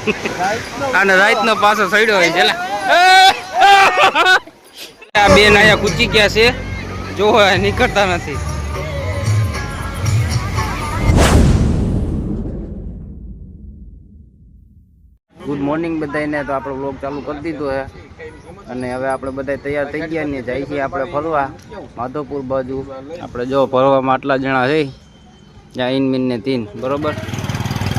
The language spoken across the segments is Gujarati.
અને રાતનો પાછો સડ્યો હોય છે આ બેન અહીંયા કૂચી ગયા છે. જો નીકળતા નથી. ગુડ મોર્નિંગ બધાને તો આપણો વ્લોગ ચાલુ કરી દીધો છે. અને હવે આપણે બધા તૈયાર થઈ ગયા ને જાય છીએ આપણે ફરવા. માધવપુર બાજુ. આપણે જો ફરવામાં આટલા જણા છે. ત્યાં ઇન મીન ને તીન. બરોબર?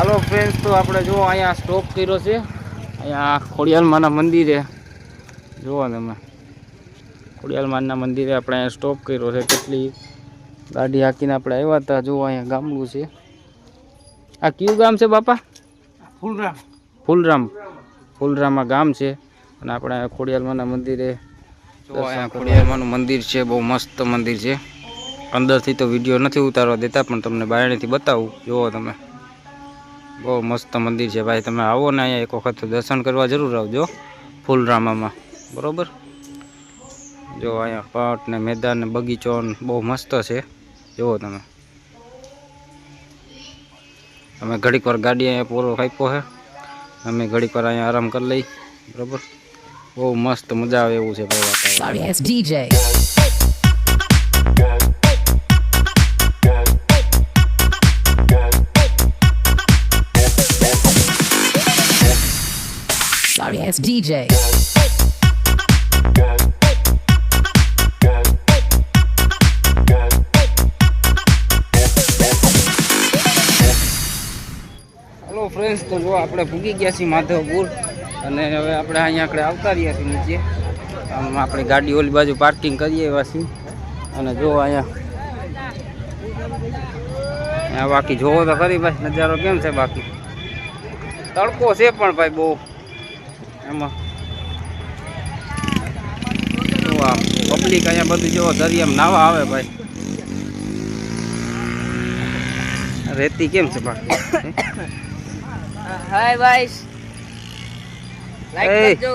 હાલો ફ્રેન્ડ્સ તો આપણે જો અહીંયા સ્ટોપ કર્યો છે. અહીંયા ખોડિયાલમાના મંદિરે. જુઓ તમે ખોડિયાલમાના મંદિરે આપણે અહીંયા સ્ટોપ કર્યો છે. કેટલી ગાડી હાકીને આપણે આવ્યા હતા. જુઓ અહીંયા ગામડું છે. આ કયું ગામ છે બાપા? ફૂલરામ. ફૂલરામ. ફૂલરામા ગામ છે. અને આપણે અહીંયા ખોડિયાલમાના મંદિરે જો અહીંયા ખોડિયાલમાનું મંદિર છે. બહુ મસ્ત મંદિર છે. અંદરથી તો વીડિયો નથી ઉતારવા દેતા પણ તમને બાયણેથી બતાવું. જુઓ તમે. બહુ મસ્ત મંદિર છે ભાઈ. તમે આવો ને અહીંયા એક વખત દર્શન કરવા જરૂર આવજો ફૂલરામામાં. બરોબર? જો અહીંયા પટ ને મેદાન ને બગીચો ને બહુ મસ્ત છે. જુઓ તમે. અમે ઘડીક વાર ગાડી અહીંયા પૂરો કાપ્યો છે. અમે ઘડીક વાર અહીંયા આરામ કરી લઈ. બરોબર? બહુ મસ્ત મજા આવે એવું છે ભાઈ વાતાવરણ. Sorry, it's DJ. Hello friends તો જો આપણે ભૂગી ગયા છીએ માધવપુર અને હવે આપણે અહીંયા આપણે આવતા રહ્યા છીએ નીચે. આમ આપણે ગાડી ઓલી બાજુ પાર્કિંગ કરીએ એવા છીએ. અને જો અહીંયા અહીંયા બાકી જોવો તો ખરી ભાઈ. નજારો કેમ છે બાકી? તડકો છે પણ ભાઈ બહુ. એમાં. પબ્લિક અહીંયા બધું જો દરિયામાં નાવા આવે ભાઈ. રેતી કેમ છે ભાઈ? હાય ભાઈ. લાઈક કરજો.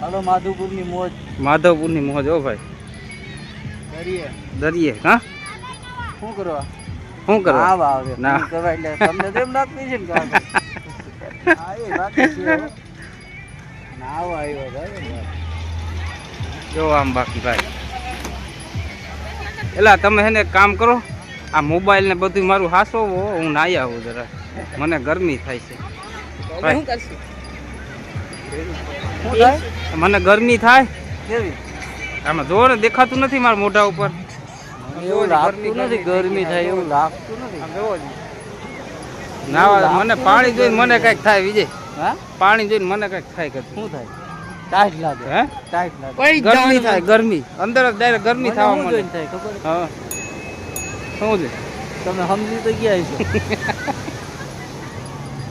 હાલો માધવપુરની મોજ. માધવપુરની મોજ હો ભાઈ. દરિયે. દરિયે હા? શું કરવા? શું કરો ના આવે. ના. કરવા? એટલે તમને તો એમ છે ને કે એ બાકી છે. હો. આવ્યો ભાઈ જો આમ બાકી ભાઈ. એલા તમે હે ને એક કામ કરો આ મોબાઈલ ને બધું મારું હાસો હું નાહી આવું જરા. મને ગરમી થાય છે. મને ગરમી થાય. આમાં જો ને દેખાતું નથી મારા મોઢા ઉપર. એવું લાગતું નથી ગરમી થાય એવું લાગતું નથી. મને પાણી જોઈને મને કંઈક થાય વિજય. હા પાણી જોઈને મને કઈક થાય કશું શું થાય ટાઈટ લાગે હે ટાઈટ લાગે ગરમી થાય ગરમી અંદર જ ડાયરેક્ટ ગરમી મને થવા શું મળે જોઈને થાય ખબર હા શું છે તમે સમજી તો ગયા છો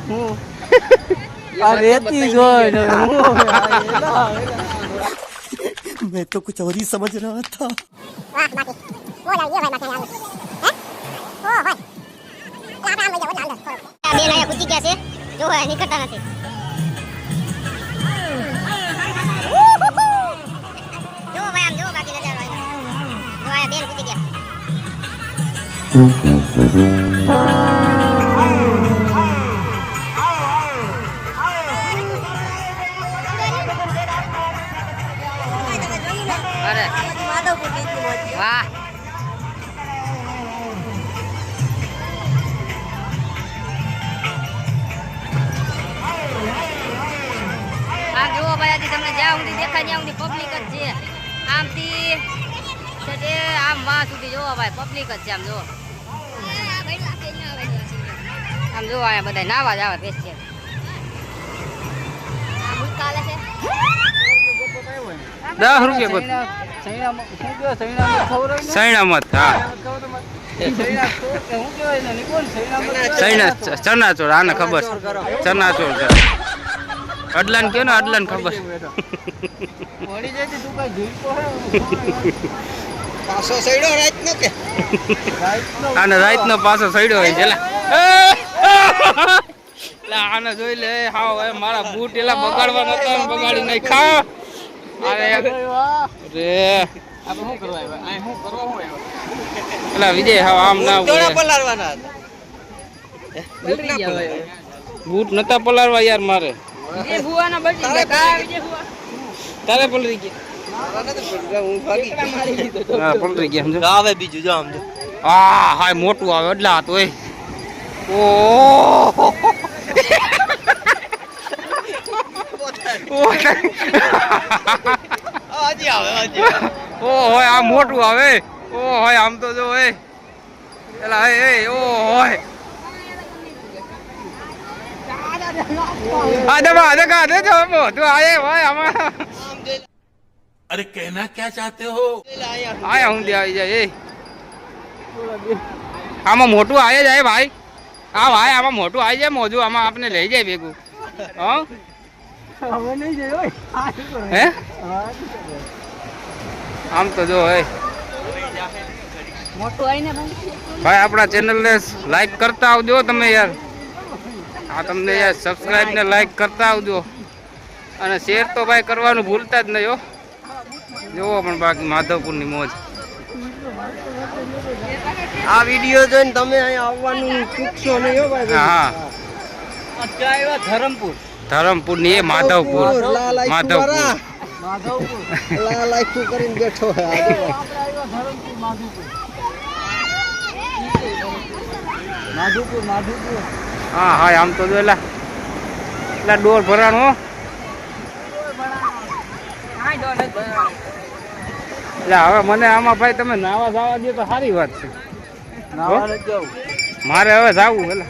હું આ રેતી જોઈ ને હું આ એલા, એલા. मैं तो कुछ और ही समझ रहा था બેન અહીંયા કૂદી ગયા છે જો હવે નીકળતા નથી આમ જો બાકી નજારો આવ્યો જો અહીંયા બેન કૂદી ગયા વાહ આ જુઓ ભાઈ હજી તમને જ્યાં સુધી દેખાય ત્યાં સુધી પબ્લિક આમ સુધી જોવો ભાઈ પબ્લિક જ છે આમ જુઓ આમ જોવો અહીંયા બધા નાવા જ આવે બેસ છે દસ રૂપિયા હા. સૈણા તો કે શું કહેવાય એને? નિકોલ, સૈણામાં સૈણા ચનાચોર આને ખબર છે. અડલાન કયો ને અડલાન ખબર પાછો સડ્યો રાતનો કે? આને રાતનો પાછો સડ્યો હોય છે આને જોઈ લે હાવ એ મારા બૂટ એલા બગાડવા નતા બગાડી નઈ ખા અરે. રે વિજય હાવ આમ ના પલાળવાના બૂટ નતા પલાળવા યાર મારે. તારે પલરી ગયા. પલરી ગયા સમજો આવે બીજું જો આમ જો આ હાય મોટું આવે એટલે આ તોય ઓ હજી આવે હજી ઓ હોય આ મોટું આવે ઓ હોય આમ તો જો હોય એલા હે હે ઓ હોય આ દબા દગા દે જો મોટું આયે હોય આમાં अरे कहना क्या चाहते हो આયા હું દે આવી જાય એ આમાં મોટું આવી જાય ભાઈ હા ભાઈ આમાં મોટું આવી જાય મોજું આમાં આપણે લઈ જાય ભેગું હા હવે નહીં જઈ ઓય હે આમ તો જો હે મોટું આઈને ભાઈ ભાઈ આપણા ચેનલને લાઈક કરતા આવજો તમે યાર હા તમને યાર સબસ્ક્રાઇબ ને લાઈક કરતા આવજો અને શેર તો ભાઈ કરવાનું ભૂલતા જ નહીં હો જોવો પણ બાકી માધવપુરની મોજ. આ વીડિયો જોઈને તમે અહીંયા આવવાનું ચૂકશો નહીં હો ભાઈ હા આવ્યા ધરમપુર. ધરમપુરની એ માધવપુર. માધવપુર માધવપુર. કરીને બેઠો માધુપુર માધુપુર હા હા આમ તો જો એલા એલા ડોર ભરાણો હો. એટલે હવે મને આમાં ભાઈ તમે નાવા જવા દે તો સારી વાત છે. નાવા નથી જવું. મારે હવે જાવું એટલે.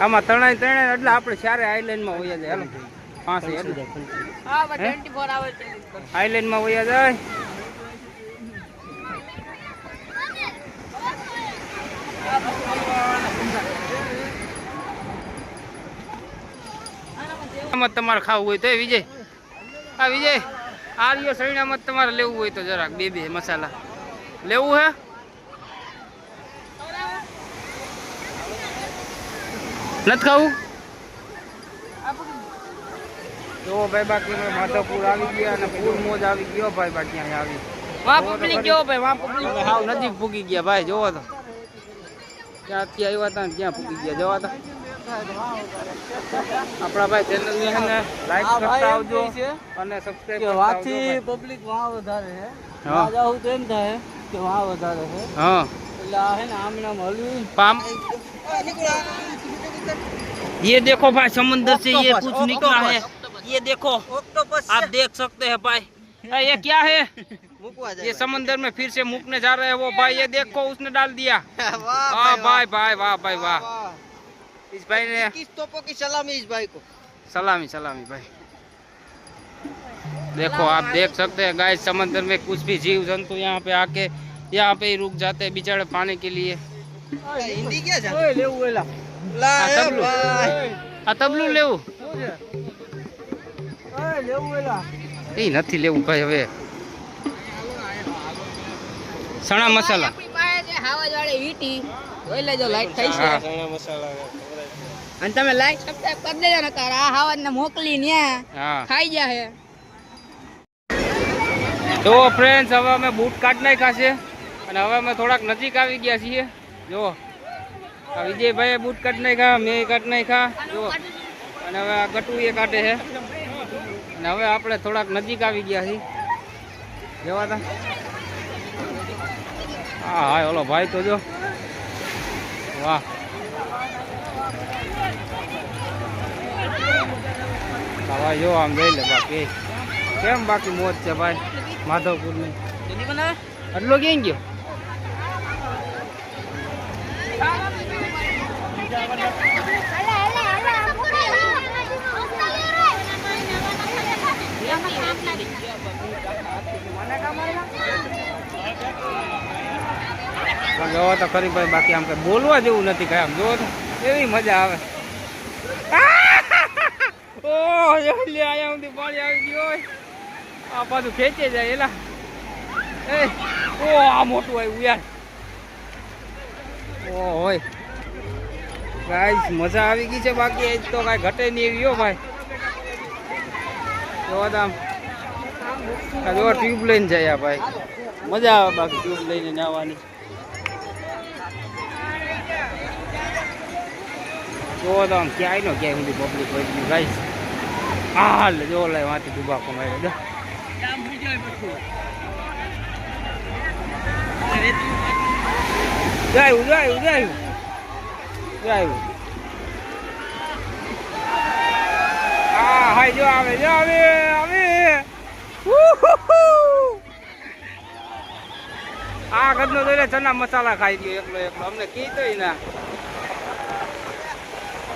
આમાં ત્રણેય ત્રણેય એટલે આપણે ચારે આઈલેન્ડમાં વયા જાય હેલો. પાંચ એટલે. હા હે? 24 આવે છે આઈલેન્ડમાં વયા જાય. આમાં તમારે ખાવું હોય તો એ વિજય. હા વિજય. આ રહ્યો સૈણામાં તમારે લેવું હોય તો જરાક બે બે મસાલા. લેવું હે? નથી ખાવું? જો ભાઈ બાકી માધવપુર આવી ગયા અને પૂર મોજ આવી ગયો ભાઈ બાકી અહીંયા આવી. વાહ પબ્લિક જો ભાઈ? વાહ પબ્લિક હાવ નજીક ગયા ભાઈ જોવો તો. ક્યાંથી આવ્યા હતા ક્યાં પૂગી ગયા જોવા તો. આપણા ભાઈ ચેનલ ને છે ને લાઈક આ ભાઈ કરતા એમ આવજો કહે છે અને સબસ્ક્રાઇબ કે કરતા આવજો વાથી ભાઈ. પબ્લિક વાં વધારે છે હા. વાં જાવું તો એમ થાય કે વાં વધારે છે હા એટલે આ હે ને આમ નામ હલવી पाम ये देखो भाई समंदर से ये कुछ निकला है ये देखो आप देख सकते हैं भाई अरे ये क्या है મૂકવા ये समंदर में फिर से मुकने जा रहे हैं वो भाई ये देखो उसने डाल दिया वाह भाई भाई वाह भाई वाह इस भाई ने किस तोपो की सलामी इस भाई को? सलामी सलामी भाई। देखो आप देख सकते हैं गाय समंदर में कुछ भी जीव जंतु यहाँ पे आके यहाँ पे ही रुक जाते हैं बिचारे पाने के लिए। हिंदी क्या अतबलू અને તમે લાઈક સબસ્ક્રાઇબ કરી દેજો ને તાર આ હાવજ ને મોકલી ને હા. ખાઈ હે તો ફ્રેન્ડ્સ હવે અમે બૂટ કાઢ નાખ્યા છે. અને હવે અમે થોડાક નજીક આવી ગયા છીએ. જો આ વિજયભાઈએ બૂટ કાઢ નાખ્યા મેં કાઢ નાખ્યા. જો અને હવે આ ગટુ એ કાઢે છે. અને હવે આપણે થોડાક નજીક આવી ગયા છીએ. જવા તા હા હા ઓલો ભાઈ તો જો. વાહ. હા જો આમ જઈ લે બાકી. કેમ બાકી મોજ છે ભાઈ? માધવપુરની. આટલો કેમ ગયો? જોવો તો ખરી ભાઈ બાકી આમ કઈ બોલવા જેવું નથી કઈ આમ જોવો તો. એવી મજા આવે. ઓ લે આયા સુધી પાણી આવી ગયો. આ પાછું ખેંચે જાય એલા એ, ઓ, આ મોટું આવ્યું યાર. ઓ, હોય. ગાઈસ, મજા આવી ગઈ છે બાકી, એ તો કાંઈ ઘટે નહીં એવી ભાઈ. જોવા તો આમ. આ જો ટ્યુબ લઈને જાય ભાઈ. મજા આવે બાકી ટ્યુબ લઈને નાવાની જોવો તો આમ ક્યાંય નો ક્યાંય સુધી પબ્લિક હોય ગાઈસ. હા લે જો લે વાંચી ડૂબા કમાઈ જો. જાય જાયું જાયું જાયું હા, હાય, જો આવે જો આવે આવે. આ ગદનો દોરે ચના મસાલા ખાઈ ગયો એકલો એકલો. અમને કીધું ના.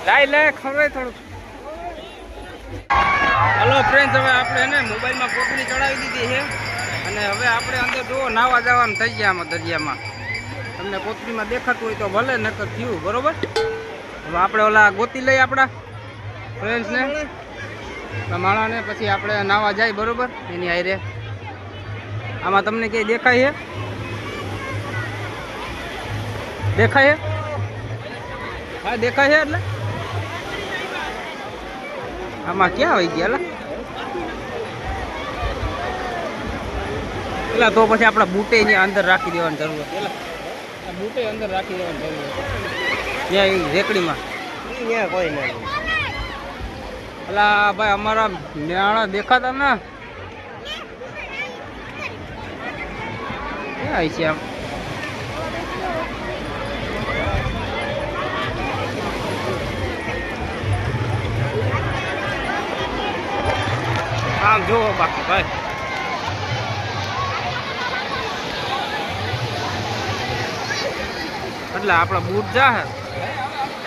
લાઈ લે ખબર થોડું હલો ફ્રેન્ડ્સ હવે આપણે એને મોબાઈલમાં કોથળી ચડાવી દીધી છે. અને હવે આપણે અંદર જુઓ, નાવા જવાનું થઈ ગયા આમાં દરિયામાં. તમને કોથળીમાં દેખાતું હોય તો ભલે, નકર થયું, બરોબર? હવે આપણે ઓલા ગોતી લઈએ આપણા ફ્રેન્ડ્સને માણાને પછી આપણે નાવા જાય, બરોબર? એની હારે. આમાં તમને કંઈ દેખાય છે? દેખાય છે? હા, દેખાય છે એટલે? આમાં ક્યાં આવી ગયા પેલા તો પછી આપણા બૂટે અહીંયા અંદર રાખી દેવાની જરૂર હતી બૂટે અંદર રાખી દેવાની જરૂર હતી ત્યાં રેકડીમાં. અહીંયા કોઈ નહીં પેલા ભાઈ અમારા મેળા દેખાતા ને? ક્યાં આવી છે આમ? આમ જોવો બાકી, ભાઈ. એટલે આપણા બૂટ જા હે.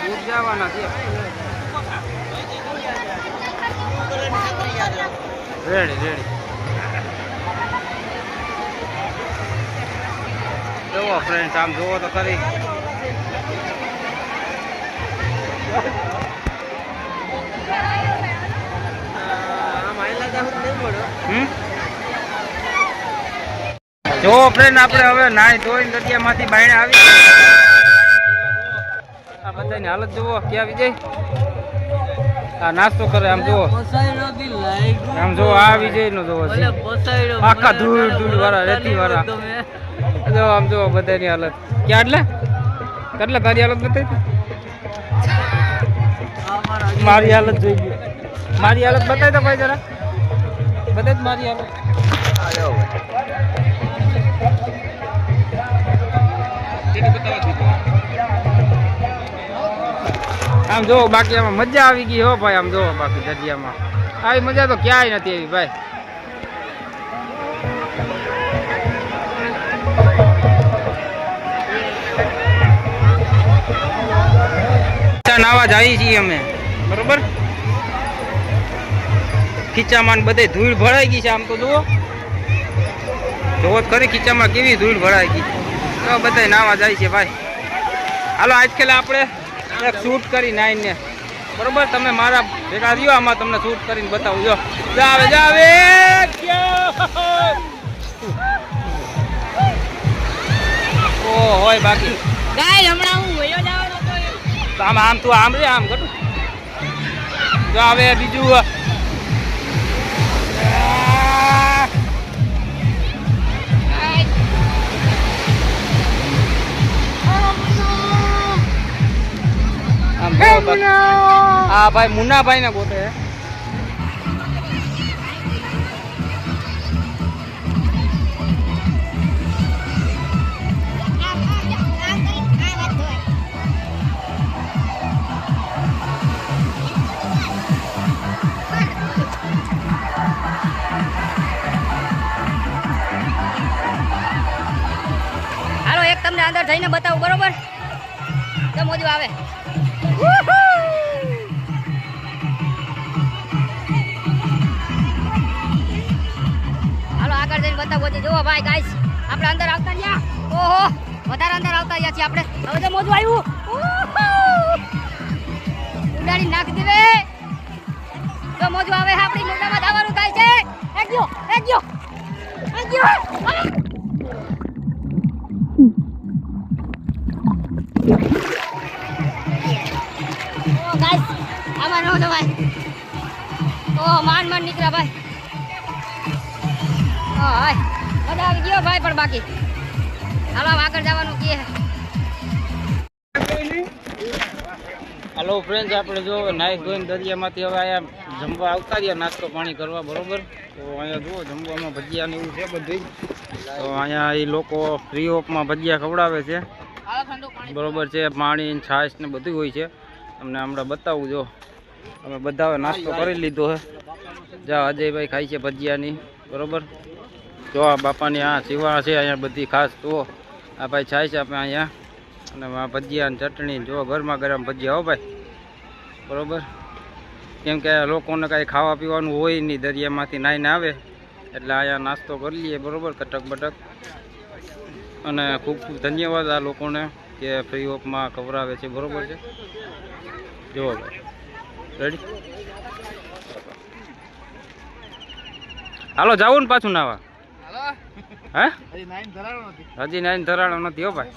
બૂટ જવાના છે. રેડી રેડી જોવો ફ્રેન્ડ આમ જોવો તો ખરી. જો ફ્રેન્ડ આપણે હવે નાઈ ધોઈને દરિયામાંથી બાયણે આવી આ બધાની હાલત જુઓ ક્યાં વિજય? આ નાસ્તો કરે આમ જુઓ. આમ જુઓ આ વિજય નો છે આખા ધૂળ ધૂળ વાળા રેતી વાળા. જો આમ જુઓ બધાની હાલત. ક્યાં એટલે? કેટલે તારી હાલત બતાવી મારી હાલત જોઈ ગઈ. મારી હાલત બતાવી દો ભાઈ જરા. તો મારી હાલત આમ જો બાકી આમાં મજા આવી ગઈ હો ભાઈ આમ જો બાકી દરિયામાં. આવી મજા તો ક્યાંય નથી આવી ભાઈ. નાવા જઈએ છીએ અમે. બરોબર? ખીચામાં બધે ધૂળ ભરાઈ ગઈ છે આમ તો જુઓ. જોવો તો ખરી ખીચામાં કેવી ધૂળ ભરાઈ ગઈ. તો બધા નાવા જાય છે ભાઈ. હાલો આજકાલ આપણે એક શૂટ કરી નાઈને. બરોબર? તમે મારા ભેગા રહ્યો આમાં તમને શૂટ કરીને બતાવું. જો. જાવે જાવે ઓ હોય બાકી. ગાય હમણાં હું વયો જવાનો તો આમ આમ તું આમ રે આમ કરું જો હવે બીજું. આ ભાઈ મુન્નાભાઈ ને ગોતે. હાલો એક તમને અંદર જઈને બતાવું બરોબર? તો મોજું આવે. આગળ જઈને જુઓ ભાઈ ગાઈસ આપણે અંદર આવતા ગયા ઓહો, વધારે અંદર આવતા ગયા છીએ આપણે. હવે તો મોજું આવ્યું. ઉડાડી નાખી દીવે તો મોજું આવે આપણી, મોઢામાં જવાનું થાય છે. એક ગયો એક ગયો. એક ગયો. ગાઈસ આમાં નો ભાઈ. ઓ માન માન નીકળ્યા ભાઈ. હાય. મજા આવી ગયો ભાઈ પણ બાકી. હાલો આગળ જવાનું કે હાલો ફ્રેન્ડ્સ આપણે જો નાઈ ધોઈને દરિયામાંથી હવે અહીંયા જમવા આવતા રહ્યા નાસ્તો પાણી કરવા બરોબર? તો અહીંયા જુઓ જમવામાં ભજીયા ને એવું છે બધું તો અહીંયા એ લોકો ફ્રી ઓફમાં ભજીયા ખવડાવે છે. બરોબર છે પાણી છાશ ને બધું હોય છે. તમને હમણાં બતાવું જો. અમે બધા નાસ્તો કરી લીધો છે જા અજયભાઈ ખાય છે ભજીયાની બરોબર? જો આ બાપાની આ સીવા છે અહીંયા બધી ખાસ તો આ ભાઈ છાય છે આપણે અહીંયા. અને આ ભજીયા ચટણી જો ગરમા ગરમ ભજીયા હો ભાઈ. બરાબર? કેમ કે લોકોને કાંઈ ખાવા પીવાનું હોય નહીં, દરિયામાંથી નાઈને આવે. એટલે અહીંયા નાસ્તો કરી લઈએ, બરોબર? કટક બટક. અને ખૂબ ખૂબ ધન્યવાદ આ લોકોને કે ફ્રી ઓફમાં ખવડાવે છે, બરાબર છે? જુઓ રેડી હાલો, જાવું ને પાછું નાવા. હે? હજી નાઈન ધરાણો નથી. હજી નાઈન ધરાણો નથી હો ભાઈ.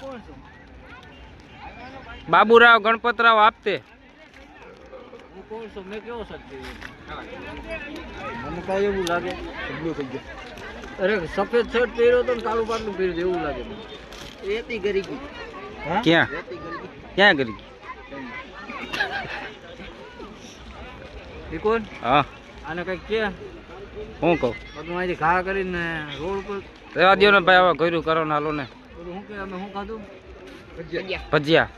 બાબુરાવ ગણપતરાવ આપતે. હું કોણ છું? મેં કેવો શક્તિ મને કાંઈ એવું લાગે સબલું થઈ ગયું અરે સફેદ શર્ટ પહેર્યો તો ને કાળું પાટલું પહેર્યું એવું લાગે રેતી ગરી ગઈ. ક્યાં? ગરી કોણ હા. આને કંઈક કે? હું કહું? ઘા કરીને રોડ ઉપર રેવા દો ને ભાઈ હવે કર્યું કરો ને હાલો ને. શું કે અમે શું ખાધું? ભજીયા.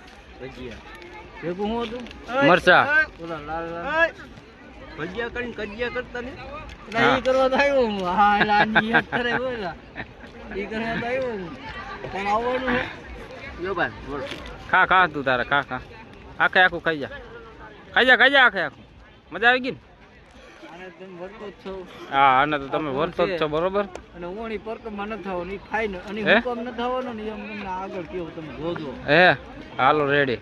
ભેગું શું હતું? મરચા. ઓલા લાલ લાલ. ભજીયા કરીને કજિયા કરતા ને હા. એ કરવા તો આવ્યો હું. હા એટલે આની યાદ કરે બોલા એ કરવા તો આવ્યો હું. પણ આવવાનું છે જો ભાઈ ખા ખા તું તારે ખા ખા. આખે આખું ખાઈ જા. ખાઈ જા ખાઈ જા આખે આખું. મજા આવી ગઈ ને આને તમે વર્તો જ છો હા આને તો તમે વર્તો જ છો. બરોબર? અને ઓણી પરકમાં ન થાવની ફાઈન. અને હે? હુકમ ન થવાનો ને એમ તમને આગળ કેવું તમે જોજો. હે? હાલો રેડી